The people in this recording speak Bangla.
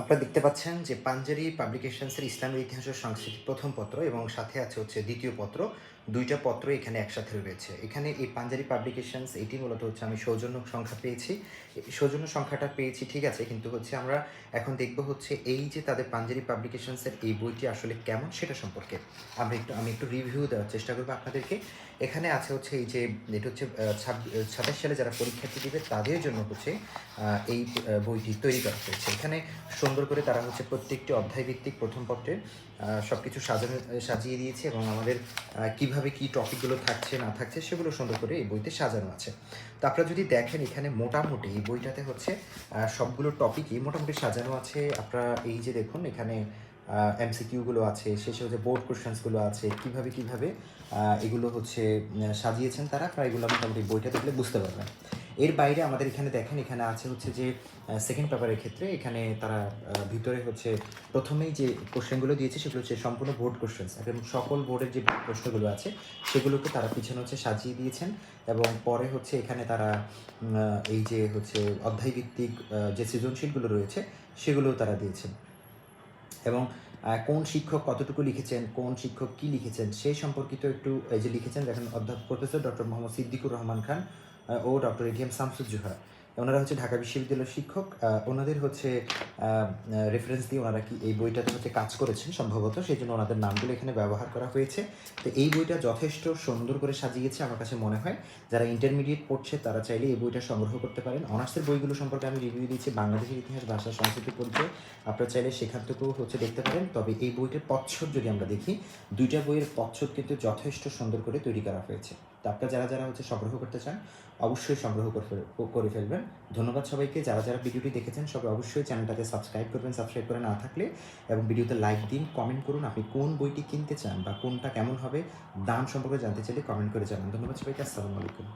আপনারা দেখতে পাচ্ছেন যে পাঞ্জারি পাবলিকেশনসের ইসলামের ইতিহাস ও সংস্কৃতি প্রথম পত্র এবং সাথে আছে হচ্ছে দ্বিতীয় পত্র। দুইটা পত্র এখানে একসাথে রয়েছে। এখানে এই পাঞ্জারি পাবলিকেশনস এটি মূলত হচ্ছে আমি সৌজন্য সংখ্যা পেয়েছি। সৌজন্য সংখ্যাটা পেয়েছি, ঠিক আছে, কিন্তু হচ্ছে আমরা এখন দেখব হচ্ছে এই যে তাদের পাঞ্জারি পাবলিকেশনসের এই বইটি আসলে কেমন সেটা সম্পর্কে। আমরা একটু, আমি একটু রিভিউ দেওয়ার চেষ্টা করব আপনাদেরকে। এখানে আছে হচ্ছে এই যে, এটা হচ্ছে ছাব্বিশ সালে যারা পরীক্ষার্থী দিবে, তাদের জন্য হচ্ছে এই বইটি তৈরি করা হয়েছে। এখানে সুন্দর করে তারা হচ্ছে প্রত্যেকটি অধ্যায় ভিত্তিক প্রথম পত্রে সব কিছু সাজানো, সাজিয়ে দিয়েছে এবং আমাদের কীভাবে কি টপিকগুলো থাকছে, না থাকছে সেগুলো সুন্দর করে এই বইতে সাজানো আছে। তো আপনারা যদি দেখেন এখানে মোটামুটি এই বইটাতে হচ্ছে সবগুলো টপিকই মোটামুটি সাজানো আছে। আপনারা এই যে দেখুন এখানে এমসিকিউগুলো আছে, শেষে হচ্ছে বোর্ড কোশ্চেন্সগুলো আছে, কীভাবে কীভাবে এগুলো হচ্ছে সাজিয়েছেন তারা আপনারা এগুলো মোটামুটি বইটা দেখলে বুঝতে পারবেন। এর বাইরে আমাদের এখানে দেখেন, এখানে আছে হচ্ছে যে সেকেন্ড পেপারের ক্ষেত্রে এখানে তারা ভিতরে হচ্ছে প্রথমেই যে কোশ্চেনগুলো দিয়েছে সেগুলো হচ্ছে সম্পূর্ণ বোর্ড কোশ্চেন্স এবং সকল বোর্ডের যে প্রশ্নগুলো আছে, সেগুলোকে তারা পিছনে হচ্ছে সাজিয়ে দিয়েছেন এবং পরে হচ্ছে এখানে তারা এই যে হচ্ছে অধ্যায় ভিত্তিক যে সৃজনশীলগুলো রয়েছে, সেগুলোও তারা দিয়েছেন। এবং কোন শিক্ষক কতটুকু লিখেছেন, কোন শিক্ষক কি লিখেছেন সেই সম্পর্কিত একটু, এই যে লিখেছেন দেখেন অধ্যাপক প্রফেসর ডক্টর মোহাম্মদ সিদ্দিকুর রহমান খান। ও ডক্টর এটিএম শামসুজ্জোহা ওনারা হচ্ছে ঢাকা বিশ্ববিদ্যালয়ের শিক্ষক ওনাদের হচ্ছে রেফারেন্স দিয়ে ওনারা কি এই বইটাতে হচ্ছে কাজ করেছেন সম্ভবত সেই জন্য ওনাদের নামগুলো এখানে ব্যবহার করা হয়েছে। তো এই বইটা যথেষ্ট সুন্দর করে সাজিয়েছে আমার কাছে মনে হয়। যারা ইন্টারমিডিয়েট পড়ছে, তারা চাইলে এই বইটা সংগ্রহ করতে পারেন। অনার্সের বইগুলো সম্পর্কে আমি রিভিউ দিয়েছি, বাংলাদেশের ইতিহাস, ভাষা, সংস্কৃতি পরিচয় আপনারা চাইলে সেখান থেকেও হচ্ছে দেখতে পারেন। তবে এই বইটার পচ্ছদ যদি আমরা দেখি, দুইটা বইয়ের পচ্ছদ কিন্তু যথেষ্ট সুন্দর করে তৈরি করা হয়েছে। তো আপনারা যারা যারা হচ্ছে সংগ্রহ করতে চান, অবশ্যই সংগ্রহ করে ফেলবেন। ধন্যবাদ সবাইকে। যারা যারা ভিডিওটি দেখেছেন, সবাই অবশ্যই চ্যানেলটাকে সাবস্ক্রাইব করবেন, সাবস্ক্রাইব করে না থাকলে এবং ভিডিওতে লাইক দিন, কমেন্ট করুন আপনি কোন বইটি কিনতে চান বা কোনটা কেমন হবে, দাম সম্পর্কে জানতে চাইলে কমেন্ট করে জানান। ধন্যবাদ সবাইকে, আসসালামু আলাইকুম।